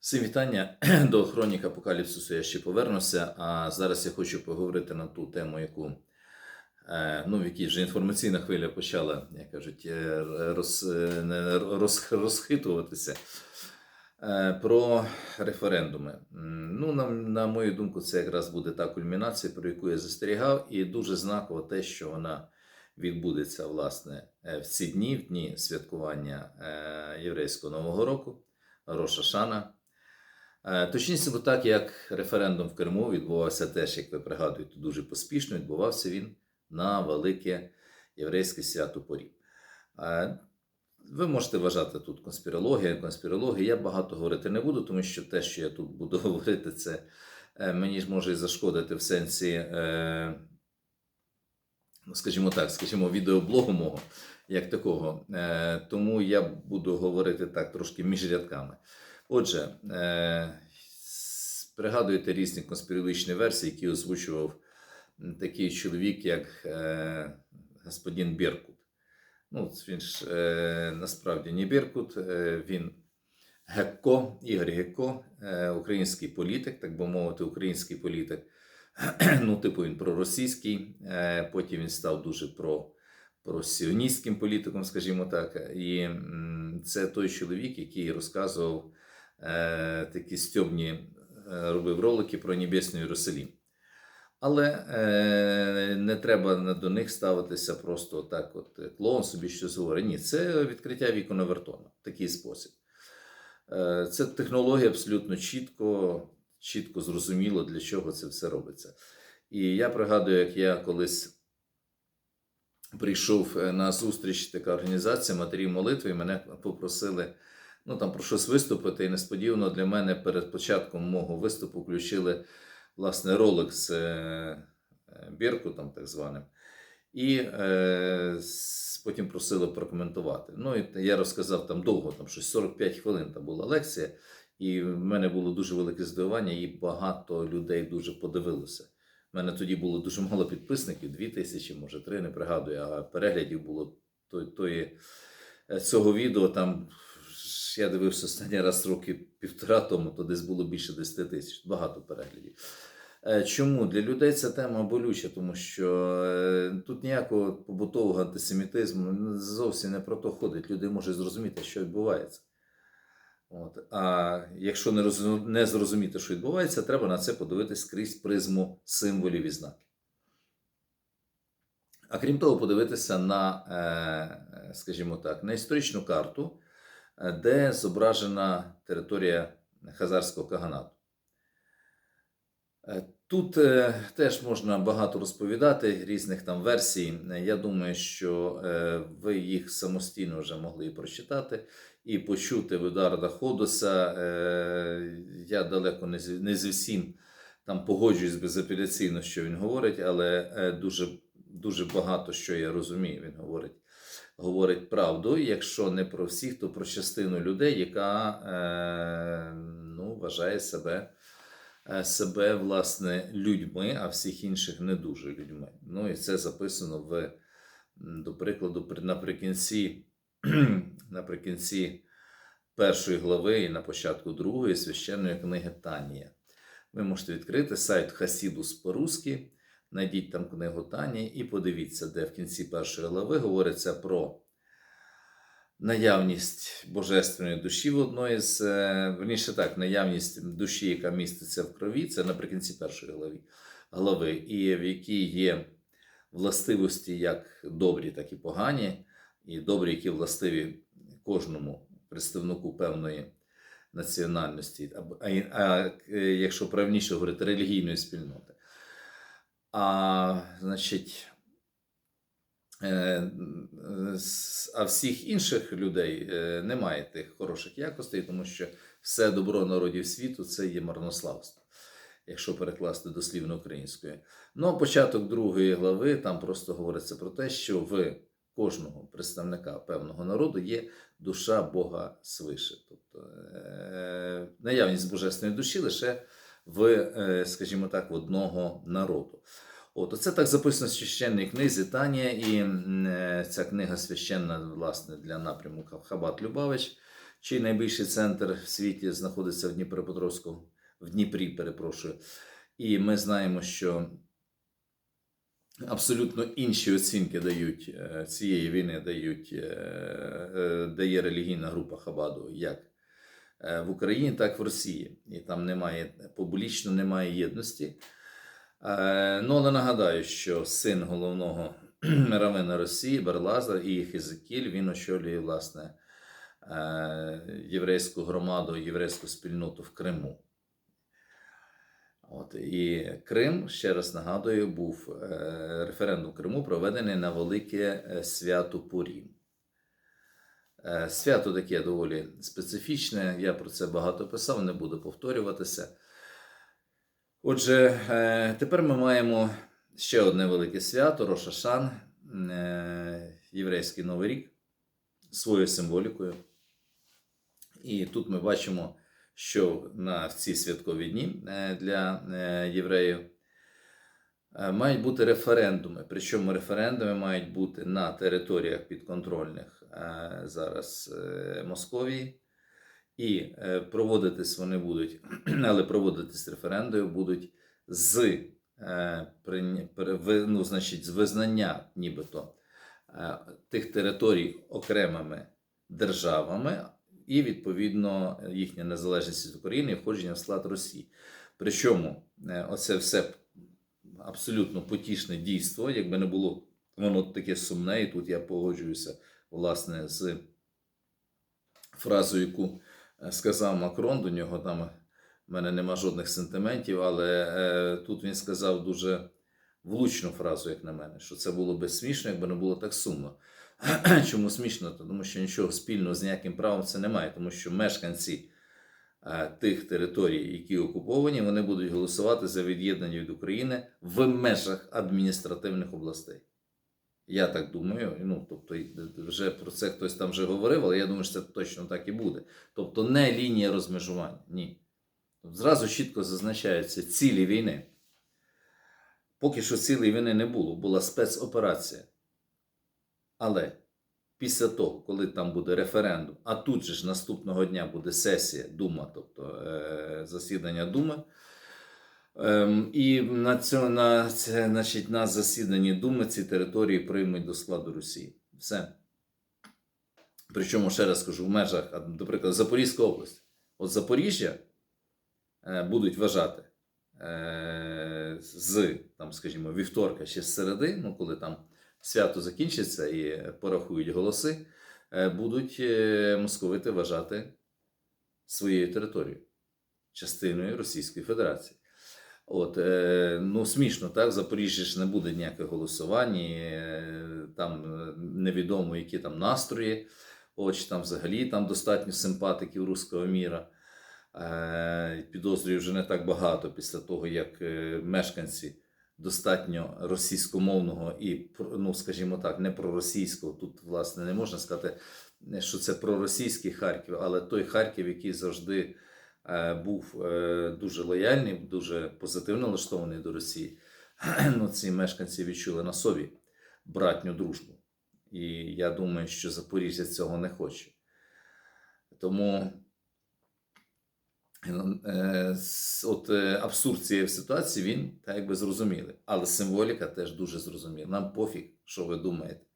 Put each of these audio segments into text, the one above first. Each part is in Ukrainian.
Всім вітання до хронік Апокаліпсису. Я ще повернуся. А зараз я хочу поговорити на ту тему, яку е, ну, в якій вже інформаційна хвиля почала, як кажуть, е, роз, е, роз, розхитуватися. Про референдуми. Ну, на, на мою думку, це якраз буде та кульмінація, про яку я застерігав, і дуже знаково те, що вона відбудеться власне в ці дні, в дні святкування єврейського нового року. Роша Шана. Е, Точніше, бо так як референдум в Криму відбувався теж, як ви пригадуєте, дуже поспішно. Відбувався він на велике єврейське свято Порів. Е, Ви можете вважати тут конспірологія, конспірологія. Я багато говорити не буду, тому що те, що я тут буду говорити, це е, мені ж може зашкодити в сенсі, е, ну, скажімо так, скажімо, відеоблогу мого як такого. Е, Тому я буду говорити так трошки між рядками. Отже, е, пригадуєте різні конспірологічні версії, які озвучував такий чоловік, як е, господин Біркут. Ну, він ж е, насправді не Біркут, він Гекко, Ігор Гекко, український політик, так би мовити, український політик. Ну, типу, він проросійський, потім він став дуже про просіоністським політиком, скажімо так. І це той чоловік, який розказував е, такі стьобні, е, робив ролики про Небесний Єрусалім. Але е, не треба до них ставитися просто так, от е, клоун собі щось говорить. Ні, це відкриття вікон Овертона в такий спосіб. Е, це технологія абсолютно чітко, чітко зрозуміло, для чого це все робиться. І я пригадую, як я колись прийшов на зустріч така організація матерів молитви, і мене попросили ну, там, про щось виступити. І несподівано для мене перед початком мого виступу включили власне ролик з е, Біркутом, так званим. І е, потім просили прокоментувати. Ну, і я розказав там довго, там щось 45 хвилин там була лекція, і в мене було дуже велике здивування, і багато людей дуже подивилося. У мене тоді було дуже мало підписників, дві тисячі, може три, не пригадую, а переглядів було той, тої, е, цього відео. Там я дивився останній раз роки півтора тому, то десь було більше 10 тисяч, багато переглядів. Е, Чому для людей ця тема болюча? Тому що е, тут ніякого побутового антисемітизму зовсім не про то ходить. Люди можуть зрозуміти, що відбувається. От. А якщо не, розу- не зрозуміти, що відбувається, треба на це подивитись крізь призму символів і знаків. А крім того, подивитися на, е, скажімо так, на історичну карту, де зображена територія Хазарського каганату. Е, Тут е, теж можна багато розповідати різних там версій. Е, Я думаю, що е, ви їх самостійно вже могли і прочитати, і почути Ведарда Ходоса. Е, я далеко не з, усім там погоджуюсь безапеляційно, що він говорить, але е, дуже, дуже багато що я розумію. Він говорить, говорить правду. Якщо не про всіх, то про частину людей, яка е, ну, вважає себе е, себе власне людьми, а всіх інших не дуже людьми. Ну і це записано в, до прикладу, наприкінці, наприкінці першої глави і на початку другої священної книги Танія. Ви можете відкрити сайт Хасідус по-русски, знайдіть там книгу Танії і подивіться, де в кінці першої глави говориться про наявність божественної душі в одної з е, верніше так, наявність душі, яка міститься в крові, це наприкінці першої глави, глави, і в якій є властивості як добрі, так і погані, і добрі, які властиві кожному представнику певної національності, а е, якщо правніше говорити, релігійної спільноти. А значить, Е, А всіх інших людей е, немає тих хороших якостей, тому що все добро народів світу це є марнославство, якщо перекласти дослівно українською. Ну початок другої глави там просто говориться про те, що в кожного представника певного народу є душа Бога свише. Тобто е, наявність божественної душі лише в, е, скажімо так, в одного народу. От, оце так записано в священній книзі Танія, і е, ця книга священна, власне, для напряму Хабат Любавич. чий найбільший центр в світі знаходиться в Дніпропетровську, в Дніпрі, перепрошую. І ми знаємо, що абсолютно інші оцінки дають е, цієї війни, дають, дає релігійна група Хабаду, як в Україні, так і в Росії. І там немає публічно немає єдності. Е, Ну, але нагадаю, що син головного равина Росії, Берлазар і Хезекіль, він очолює власне е, єврейську громаду, єврейську спільноту в Криму. От, і Крим, ще раз нагадую, був е, референдум Криму проведений на велике е, свято Пурім. Е, Свято таке доволі специфічне, я про це багато писав, не буду повторюватися. Отже, е, тепер ми маємо ще одне велике свято Рошашан, е, єврейський Новий рік, своєю символікою. І тут ми бачимо, що на ці святкові дні для євреїв мають бути референдуми. Причому референдуми мають бути на територіях підконтрольних зараз е, Московії. І е, проводитись вони будуть, але проводитись референдуми будуть з, е, ну, значить, з визнання нібито е, тих територій окремими державами і, відповідно, їхня незалежність від України і входження в склад Росії. Причому е, оце все абсолютно потішне дійство, якби не було воно таке сумне, і тут я погоджуюся власне з фразою, яку е, сказав Макрон, до нього там в мене нема жодних сентиментів, але е, тут він сказав дуже влучну фразу, як на мене, що це було би смішно, якби не було так сумно. Чому смішно? Тому що нічого спільного з ніяким правом це немає, тому що мешканці е, тих територій, які окуповані, вони будуть голосувати за від'єднання від України в межах адміністративних областей. Я так думаю. Ну, тобто, вже про це хтось там вже говорив, але я думаю, що це точно так і буде. Тобто, не лінія розмежування. Ні. Тобто, зразу чітко зазначаються цілі війни. Поки що цілої війни не було, була спецоперація. Але після того, коли там буде референдум, а тут же ж наступного дня буде сесія Дума, тобто е, засідання Думи. Ем, і на, цьо, на, це, значить, на засіданні Думи ці території приймуть до складу Росії. Все. Причому, ще раз скажу, в межах, наприклад, Запорізька область. От Запоріжжя е, будуть вважати е, з, там, скажімо, вівторка ще з середи, ну, коли там свято закінчиться і порахують голоси, е, будуть московити вважати своєю територією, частиною Російської Федерації. От, е, ну, смішно, так? В Запоріжжі ж не буде ніяких голосувань, і, е, там е, невідомо, які там настрої. От, чи там взагалі там достатньо симпатиків руського міра. Підозрюю, вже не так багато після того, як мешканці достатньо російськомовного і, ну, скажімо так, не проросійського. Тут, власне, не можна сказати, що це проросійський Харків, але той Харків, який завжди був е, дуже лояльний, дуже позитивно налаштований до Росії. Ну, ці мешканці відчули на собі братню дружбу. І я думаю, що Запоріжжя цього не хоче. Тому е, от е, абсурд цієї ситуації він так якби зрозумілий. Але символіка теж дуже зрозуміла. Нам пофіг, що ви думаєте,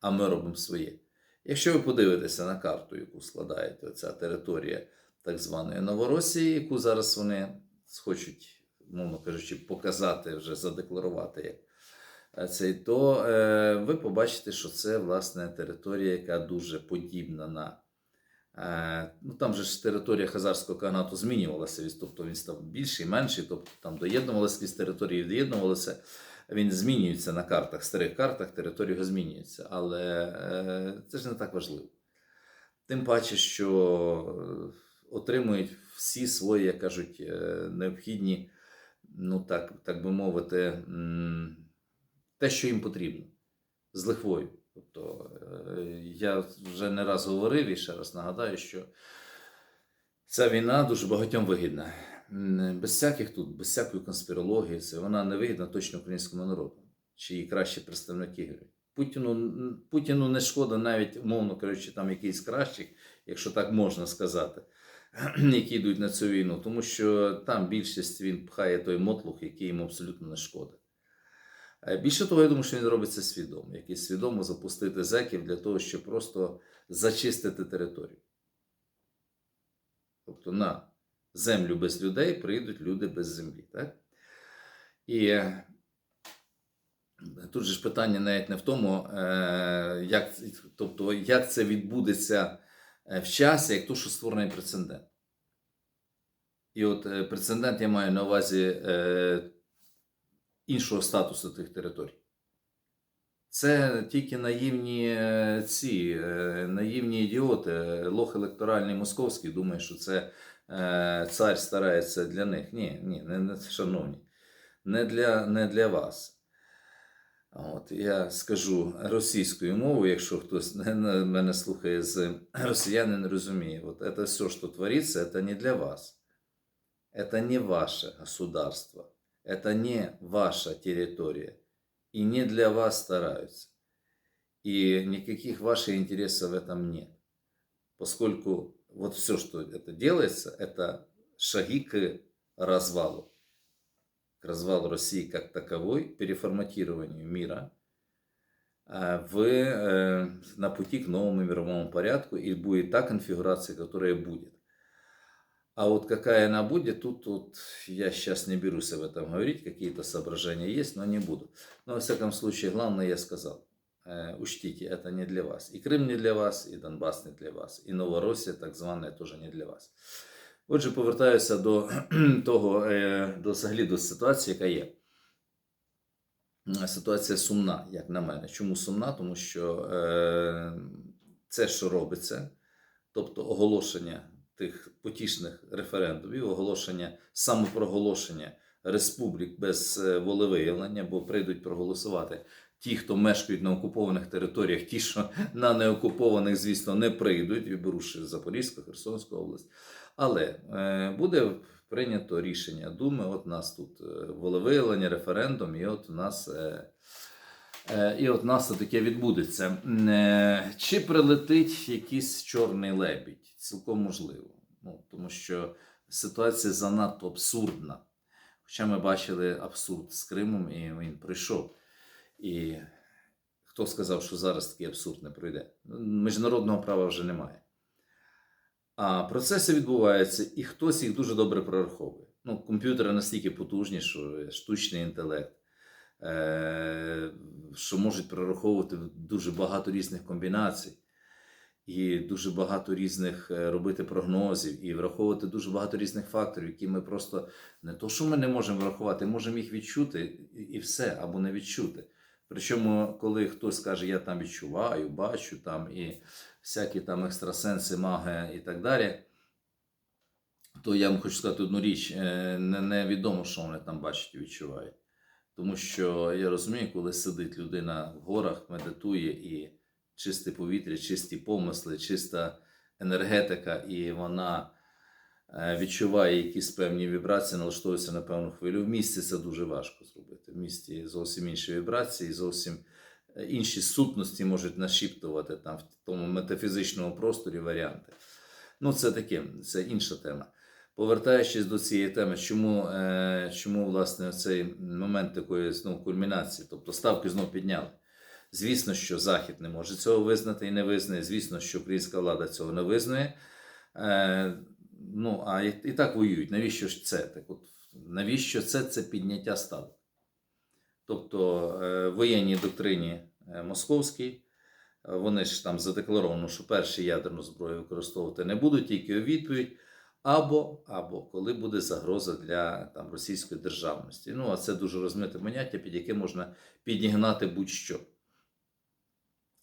а ми робимо своє. Якщо ви подивитеся на карту, яку складаєте, оця територія так званої Новоросії, яку зараз вони хочуть, мовно кажучи, показати, вже задекларувати як е, цей, то е, ви побачите, що це власне територія, яка дуже подібна на. Е, ну, там же ж територія Хазарського каганату змінювалася, тобто він став більший, менший, тобто там доєднувалися якісь території, від'єднувалися. Він змінюється на картах, старих картах, територія змінюється, але це ж не так важливо. Тим паче, що отримують всі свої, як кажуть, е, необхідні, ну так, так би мовити, те, що їм потрібно, з лихвою. Тобто, е, я вже не раз говорив і ще раз нагадаю, що ця війна дуже багатьом вигідна. Без всяких тут, без всякої конспірології, це вона не вигідна точно українському народу, чи її кращі представники. Путіну, Путіну не шкода навіть, умовно кажучи, там якийсь кращих, якщо так можна сказати, які йдуть на цю війну, тому що там більшість він пхає той мотлух, який йому абсолютно не шкода. Е, Більше того, я думаю, що він робить це свідомо, який свідомо запустити зеків для того, щоб просто зачистити територію. Тобто на землю без людей прийдуть люди без землі. Так? І е, тут же ж питання навіть не в тому, е, як, тобто, як це відбудеться в часі, як то, що створений прецедент. І от е, прецедент я маю на увазі е, іншого статусу тих територій. Це тільки наївні е, ці е, наївні ідіоти, лох електоральний московський думає, що це е, цар старається для них. Ні, ні, не шановні, не для, не для вас. От, я скажу російською мовою, якщо хтось не- не- мене слухає з росіянин, розуміє, от це все, що твориться, це не для вас. Это не ваше государство, это не ваша территория, и не для вас стараются. И никаких ваших интересов в этом нет. Поскольку вот все, что это делается, это шаги к развалу. К развалу России как таковой, переформатированию мира э, в, э, на пути к новому мировому порядку, и будет та конфигурация, которая будет. А вот какая она будет, тут, тут я сейчас не берусь об этом говорить, какие-то соображения есть, но не буду. Но, во всяком случае, главное я сказал. Э, учтите, это не для вас. И Крым не для вас, і Донбас не для вас, і Новоросія, так звана, теж не для вас. Отже, повертаюся до того, е, до взагалі до ситуації, яка є. Ситуація сумна, як на мене. Чому сумна? Тому що е, це, що робиться, тобто оголошення тих потішних референдумів, оголошення самопроголошення республік без е, волевиявлення, бо прийдуть проголосувати ті, хто мешкають на окупованих територіях, ті, що на неокупованих, звісно, не прийдуть, виберуши Запорізьку, Херсонську область. Але е, буде прийнято рішення Думи. От у нас тут е, волевиявлення, референдум, і от у нас. Е, І от нас таке відбудеться. Чи прилетить якийсь чорний лебідь? Цілком можливо. Ну, тому що ситуація занадто абсурдна. Хоча ми бачили абсурд з Кримом, і він прийшов. І хто сказав, що зараз такий абсурд не пройде? Міжнародного права вже немає. А процеси відбуваються, і хтось їх дуже добре прораховує. Ну, комп'ютери настільки потужні, що штучний інтелект е, що можуть прораховувати дуже багато різних комбінацій, і дуже багато різних е, робити прогнозів, і враховувати дуже багато різних факторів, які ми просто не то, що ми не можемо врахувати, можемо їх відчути і- все, або не відчути. Причому, коли хтось каже, я там відчуваю, бачу там і всякі там екстрасенси, маги і так далі. То я вам хочу сказати одну річ: е, не, невідомо, що вони там бачать і відчувають. Тому що я розумію, коли сидить людина в горах, медитує і чисте повітря, чисті помисли, чиста енергетика, і вона е, відчуває якісь певні вібрації, налаштовується на певну хвилю. В місті це дуже важко зробити. В місті зовсім інші вібрації, зовсім інші сутності можуть нашіптувати там в тому метафізичному просторі варіанти. Ну, це таке, це інша тема. Повертаючись до цієї теми, чому, е, чому власне цей момент такої знову кульмінації, тобто ставки знов підняли. Звісно, що Захід не може цього визнати і не визнає. Звісно, що українська влада цього не визнає. Е, ну, а і, і так воюють. Навіщо ж це? Так от, навіщо це? Це підняття ставок. Тобто е, в воєнній доктрині е, московській, е, вони ж там задекларовано, що перші ядерну зброю використовувати не будуть, тільки у відповідь. Або, або коли буде загроза для там, російської державності. Ну, а це дуже розмите поняття, під яке можна підігнати будь-що.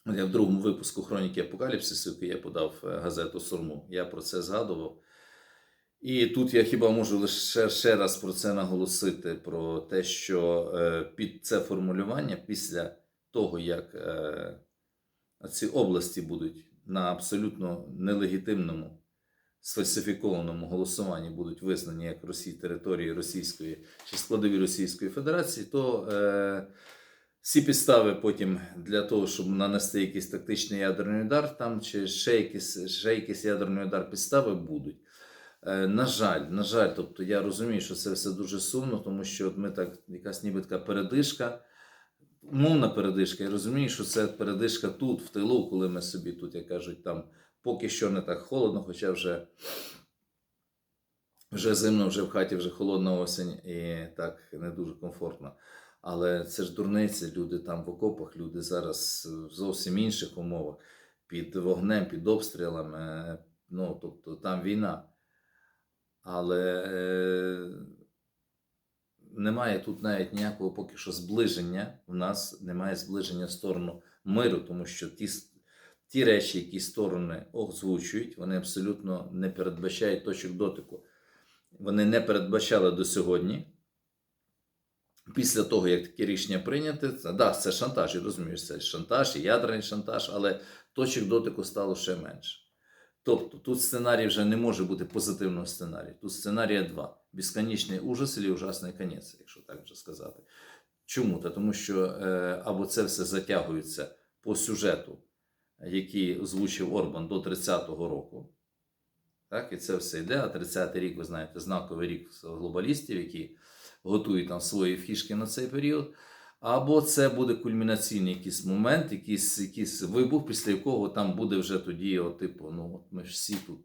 Я в другому випуску Хроніки Апокаліпсису, який я подав газету Сурму, я про це згадував. І тут я хіба можу лише ще раз про це наголосити: про те, що е, під це формулювання після того, як е, ці області будуть на абсолютно нелегітимному сфальсифікованому голосуванні будуть визнані як Росії території Російської чи складові Російської Федерації, то е, всі підстави потім для того, щоб нанести якийсь тактичний ядерний удар, там чи ще якийсь, ще якийсь ядерний удар підстави будуть. Е, На жаль, на жаль, тобто я розумію, що це все дуже сумно, тому що от ми так, якась ніби така передишка, умовна передишка. Я розумію, що це передишка тут, в тилу, коли ми собі тут, як кажуть, там поки що не так холодно, хоча вже, вже зимно, вже в хаті вже холодна осінь і так не дуже комфортно. Але це ж дурниці, люди там в окопах, люди зараз в зовсім інших умовах, під вогнем, під обстрілами. Ну, тобто там війна. Але е, немає тут навіть ніякого поки що зближення. В нас немає зближення в сторону миру, тому що ті, ті речі, які сторони озвучують, вони абсолютно не передбачають точок дотику. Вони не передбачали до сьогодні. Після того, як таке рішення прийняте, це, да, це шантаж, я розумію, це шантаж, і ядерний шантаж, але точок дотику стало ще менше. Тобто тут сценарій вже не може бути позитивного сценарію. Тут сценарія два: безконечний ужас і ужасний кінець, якщо так вже сказати. Чому? Та тому що е, або це все затягується по сюжету, який озвучив Орбан до 30-го року. Так, і це все йде. А 30-й рік, ви знаєте, знаковий рік глобалістів, які готують там свої фішки на цей період. Або це буде кульмінаційний якийсь момент, якийсь, якийсь вибух, після якого там буде вже тоді, от, типу, ну от ми ж всі тут.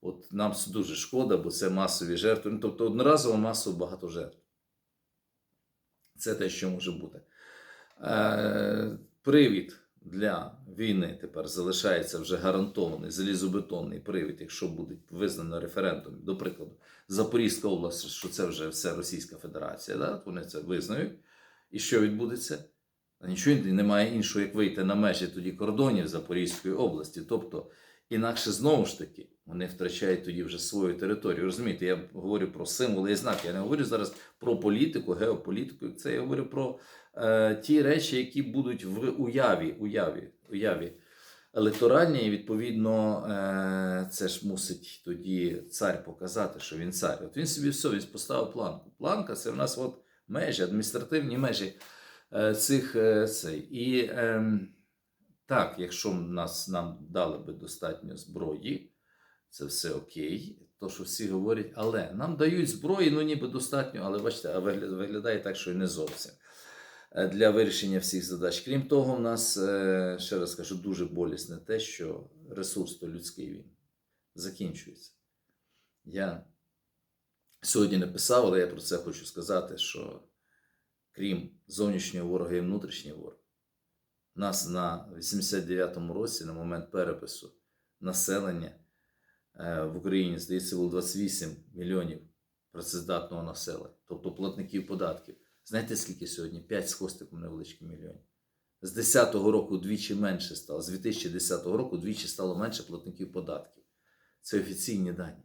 От нам дуже шкода, бо це масові жертви. Ну, тобто одноразово масово багато жертв. Це те, що може бути. Е, привід для війни тепер залишається вже гарантований, залізобетонний привід, якщо буде визнано референдум. До прикладу, Запорізька область, що це вже все Російська Федерація, да? вони це визнають. І що відбудеться? А Нічого немає іншого, як вийти на межі тоді кордонів Запорізької області. Тобто, інакше знову ж таки вони втрачають тоді вже свою територію. Розумієте, я говорю про символи і знаки. Я не говорю зараз про політику, геополітику. Це я говорю про е, ті речі, які будуть в уяві, уяві, уяві електоральній. І відповідно, е, це ж мусить тоді цар показати, що він цар. От він собі все, він поставив планку. Планка це в нас от межі, адміністративні межі е, цих е, цей. І е, так, якщо нас нам дали би достатньо зброї, це все окей. То, що всі говорять, але нам дають зброї, ну ніби достатньо, але бачите, виглядає так, що і не зовсім е, для вирішення всіх задач. Крім того, в нас, ще раз кажу, дуже болісне те, що ресурс то людський він закінчується. Я сьогодні не писав, але я про це хочу сказати, що крім зовнішнього ворога і внутрішнього ворога, нас на 89-му році, на момент перепису населення е, в Україні, здається, було 28 мільйонів працездатного населення, тобто платників податків. Знаєте, скільки сьогодні? 5 з хвостиком невеличких мільйонів. З 10-го року двічі менше стало, з 2010 року двічі стало менше платників податків. Це офіційні дані.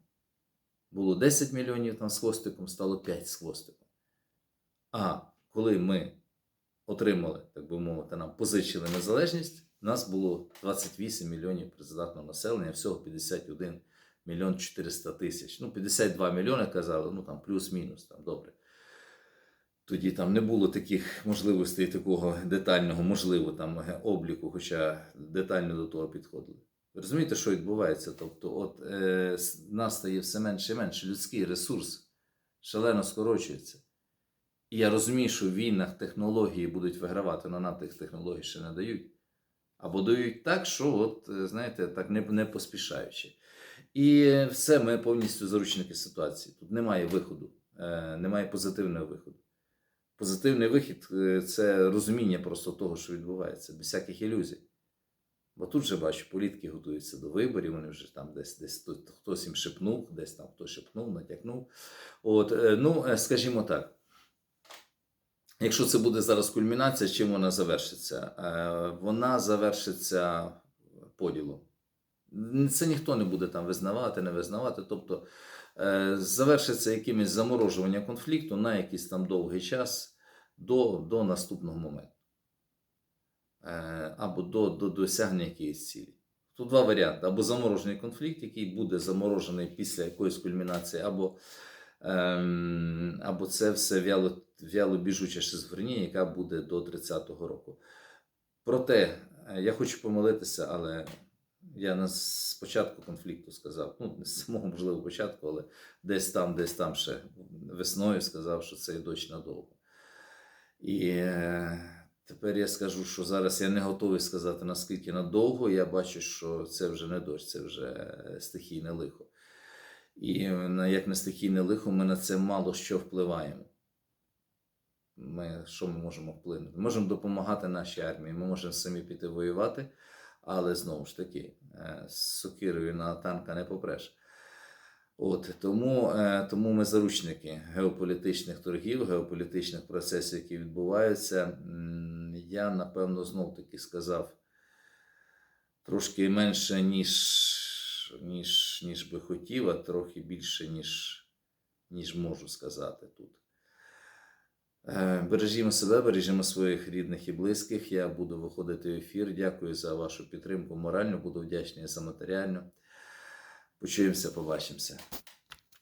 Було 10 мільйонів там з хвостиком, стало 5 з хвостиком. А коли ми отримали, так би мовити, нам позичили незалежність, нас було 28 мільйонів працездатного населення, всього 51 мільйон 400 тисяч. Ну, 52 мільйони казали, ну там плюс-мінус, там добре. Тоді там не було таких можливостей, такого детального, можливо, там обліку, хоча детально до того підходили. Ви розумієте, що відбувається? Тобто, от е, нас стає все менше і менше. Людський ресурс шалено скорочується. І я розумію, що в війнах технології будуть вигравати, але нам тих технологій ще не дають. Або дають так, що, от, е, знаєте, так не, не поспішаючи. І все, ми повністю заручники ситуації. Тут немає виходу, е, немає позитивного виходу. Позитивний вихід е, це розуміння просто того, що відбувається, без всяких ілюзій. Бо тут же бачу, політики готуються до виборів, вони вже там десь, десь хто- хтось їм шепнув, десь там хтось шепнув, натякнув. От, е, ну, е, скажімо так. Якщо це буде зараз кульмінація, чим вона завершиться? Е, Вона завершиться поділом. Це ніхто не буде там визнавати, не визнавати. Тобто завершиться якимось заморожуванням конфлікту на якийсь там довгий час до, до наступного моменту. Е, Або до, до досягнення якоїсь цілі. Тут два варіанти: або заморожений конфлікт, який буде заморожений після якоїсь кульмінації, або ем, або це все вяло, вяло біжуча шизофренія, яка буде до 30-го року. Проте е, я хочу помилитися, але я на з початку конфлікту сказав, ну, не з самого можливо початку, але десь там, десь там ще весною сказав, що це і дощ надовго. І е, тепер я скажу, що зараз я не готовий сказати, наскільки надовго. Я бачу, що це вже не дощ, це вже стихійне лихо. І як на стихійне лихо, ми на це мало що впливаємо. Ми, що ми можемо вплинути? Ми можемо допомагати нашій армії, ми можемо самі піти воювати, але знову ж таки, е, з сокирою на танка не попреш. От тому, е, тому ми заручники геополітичних торгів, геополітичних процесів, які відбуваються. Я напевно знов таки сказав трошки менше, ніж, ніж, ніж би хотів, а трохи більше, ніж, ніж можу сказати тут. Е, Бережімо себе, бережімо своїх рідних і близьких. Я буду виходити в ефір. Дякую за вашу підтримку моральну, буду вдячний за матеріальну. Почуємося, побачимося.